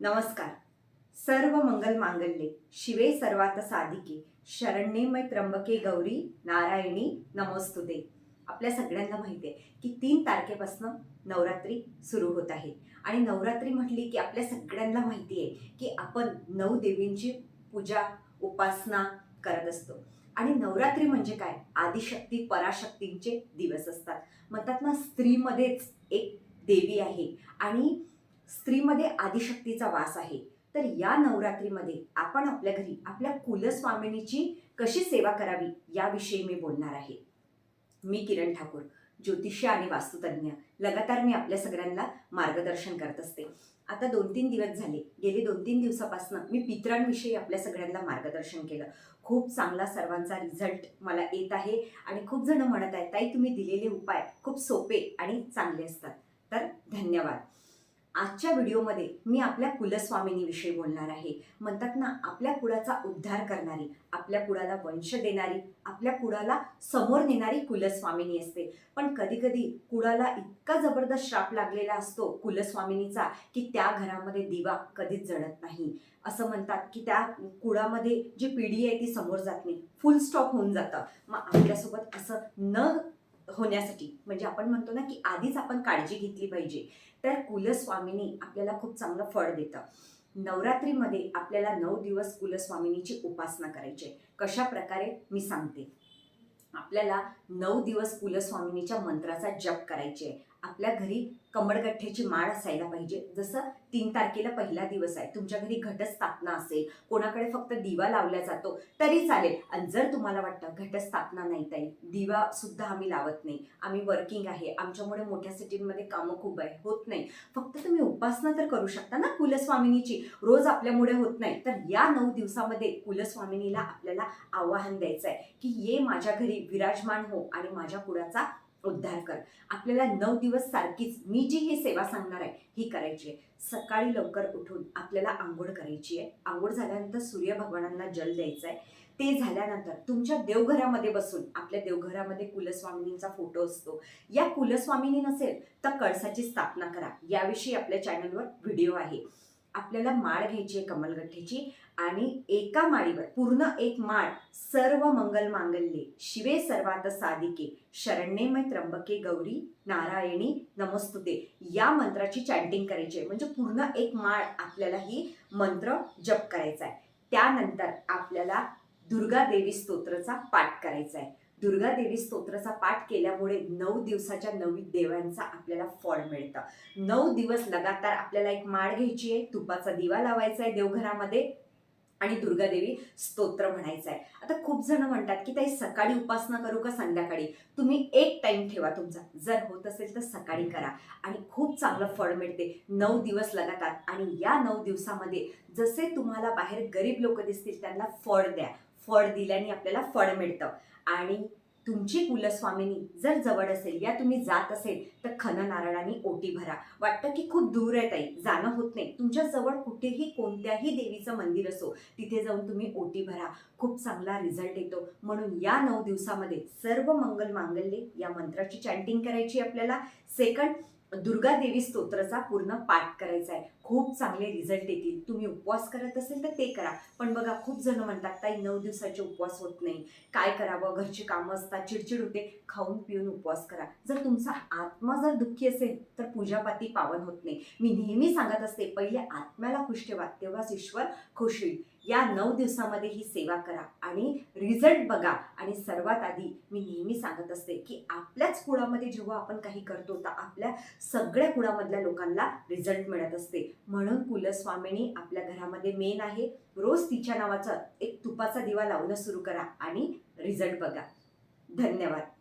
नमस्कार. सर्व मंगल मांगल्ये. शिवे सर्वात साधिके. शरण्ये मै त्र्यंबके गौरी. नारायणी नमोस्तुते. आपल्या सगळ्यांना माहिती आहे की तीन तारखेपासून नवरात्री सुरू होत आहे. आणि नवरात्री म्हटली की आपल्या सगळ्यांना माहिती आहे की आपण नऊ देवींची पूजा उपासना करत असतो. आणि नवरात्री म्हणजे काय? आदिशक्ती पराशक्तींचे दिवस असतात. म्हणतात ना स्त्रीमध्येच एक देवी आहे. आणि स्त्रीमध्ये आदिशक्तीचा वास आहे. तर या नवरात्रीमध्ये आपण आपल्या घरी आपल्या कुलस्वामिनीची कशी सेवा करावी याविषयी मी बोलणार आहे. मी किरण ठाकूर ज्योतिष्य आणि वास्तुतज्ञ. लगातार मी आपल्या सगळ्यांना मार्गदर्शन करत असते. आता दोन तीन दिवस झाले. गेले दोन तीन दिवसापासून मी पितरांविषयी आपल्या सगळ्यांना मार्गदर्शन केलं. खूप चांगला सर्वांचा रिझल्ट मला येत आहे आणि खूप जण म्हणत आहेत ताई तुम्ही दिलेले उपाय खूप सोपे आणि चांगले असतात. तर धन्यवाद. आजच्या व्हिडिओमध्ये मी आपल्या कुलस्वामिनीविषयी बोलणार आहे. म्हणतात ना आपल्या कुळाचा उद्धार करणारी आपल्या कुळाला वंश देणारी आपल्या कुळाला समोर नेणारी कुलस्वामिनी असते. पण कधी कधी कुळाला इतका जबरदस्त श्राप लागलेला असतो कुलस्वामिनीचा की त्या घरामध्ये दिवा कधीच जळत नाही. असं म्हणतात की त्या कुळामध्ये जी पिढी आहे ती समोर जात नाही. फुल स्टॉप होऊन जातं. मग आपल्यासोबत असं न होण्यासाठी. म्हणजे आपण म्हणतो ना की आधीच आपण काळजी घेतली पाहिजे. तर कुलस्वामिनी आपल्याला खूप चांगलं फळ देतं. नवरात्रीमध्ये आपल्याला नऊ दिवस कुलस्वामिनीची उपासना करायची आहे. कशा प्रकारे? मी सांगते. आपल्याला नऊ दिवस कुलस्वामिनीच्या मंत्राचा जप करायचे आपल्या घरी कमळगठ्ठ्याची माळ असायला पाहिजे. जसं तीन तारखेला पहिला दिवस आहे. तुमच्या घरी घटस्थापना असेल कोणाकडे फक्त दिवा लावला जातो तरी चालेल. आणि जर तुम्हाला वाटतं घटस्थापना नाही ताई दिवा सुद्धा आम्ही लावत नाही. आम्ही वर्किंग आहे. आमच्यामुळे मोठ्या सिटीमध्ये कामं खूप आहे. होत नाही. फक्त तुम्ही उपासना तर करू शकता ना कुलस्वामिनीची. रोज आपल्यामुळे होत नाही. तर या नऊ दिवसामध्ये कुलस्वामिनीला आपल्याला आवाहन द्यायचं आहे की ये माझ्या घरी विराजमान हो आणि माझ्या कुळाचा उद्धार कर. आपल्याला नऊ दिवस सारखीच मी जी ही सेवा सांगणार आहे ही करायची आहे. सकाळी लवकर उठून आपल्याला आंघोळ करायची आहे. आंघोळ झाल्यानंतर सूर्य भगवानांना जल द्यायचं आहे. ते झाल्यानंतर तुमच्या देवघरामध्ये बसून आपल्या देवघरामध्ये कुलस्वामिनींचा फोटो असतो. या कुलस्वामिनी नसेल तर कळसाची स्थापना करा. याविषयी आपल्या चॅनलवर व्हिडिओ आहे. आपल्याला माळ घ्यायची आहे कमलगठ्ठीची आणि एका माळीवर पूर्ण एक माळ सर्व मंगल मांगल्ये शिवे सर्वात साधिके शरण्येमय त्र्यंबके गौरी नारायणी नमस्तुते या मंत्राची चॅन्टिंग करायची आहे. म्हणजे पूर्ण एक माळ आपल्याला ही मंत्र जप करायचा आहे. त्यानंतर आपल्याला दुर्गा देवी स्तोत्रचा पाठ करायचा आहे. दुर्गा देवी स्तोत्राचा पाठ केल्यामुळे नऊ दिवसाच्या नवी देवांचा आपल्याला फळ मिळतं. नऊ दिवस लगातार आपल्याला एक माळ घ्यायची आहे तुपाचा दिवा लावायचा आहे देवघरामध्ये आणि दुर्गादेवी स्तोत्र म्हणायचं आहे. आता खूप जण म्हणतात की ताई सकाळी उपासना करू का संध्याकाळी? तुम्ही एक टाइम ठेवा तुमचा. जर होत असेल तर सकाळी करा आणि खूप चांगलं फळ मिळते. नऊ दिवस लगातार आणि या नऊ दिवसामध्ये जसे तुम्हाला बाहेर गरीब लोक दिसतील त्यांना फळ द्या. फळ दिल्याने आपल्याला फळ मिळतं. आणि तुमची कुलस्वामिनी जर जवळ असेल या तुम्ही जात असेल तर खन नारळाने ओटी भरा. वाटतं की खूप दूर आहे ताई जाणं होत नाही. तुमच्या जवळ कुठेही कोणत्याही देवीचं मंदिर असो तिथे जाऊन तुम्ही ओटी भरा. खूप चांगला रिझल्ट येतो. म्हणून या नऊ दिवसामध्ये सर्व मंगल मांगल्ये या मंत्राची चॅन्टिंग करायची आपल्याला. सेकंड दुर्गा देवी स्तोत्राचा पूर्ण पाठ करायचा आहे. खूप चांगले रिझल्ट येतील. तुम्ही उपवास करत असेल तर ते करा. पण बघा खूप जण म्हणतात ताई नऊ दिवसाचे उपवास होत नाही. काय करावं? घरची कामं असतात चिडचिड होते. खाऊन पिऊन उपवास करा. जर तुमचा आत्मा जर दुःखी असेल तर पूजापाती पावन होत नाही. मी नेहमी सांगत असते पहिले आत्म्याला खुश ठेवा. तेव्हाच ईश्वर खुश होईल. या नऊ दिवसामध्ये ही सेवा करा आणि रिझल्ट बघा. आणि सर्वात आधी मी नेहमी सांगत असते की आपल्याच कुळामध्ये जेव्हा आपण काही करतो तर आपल्या सगळ्या कुळामधल्या लोकांना रिझल्ट मिळत असते. म्हणून कुलस्वामिनी आपल्या घरामध्ये मेन आहे. रोज तिच्या नावाचा एक तुपाचा दिवा लावणं सुरू करा आणि रिझल्ट बघा. धन्यवाद.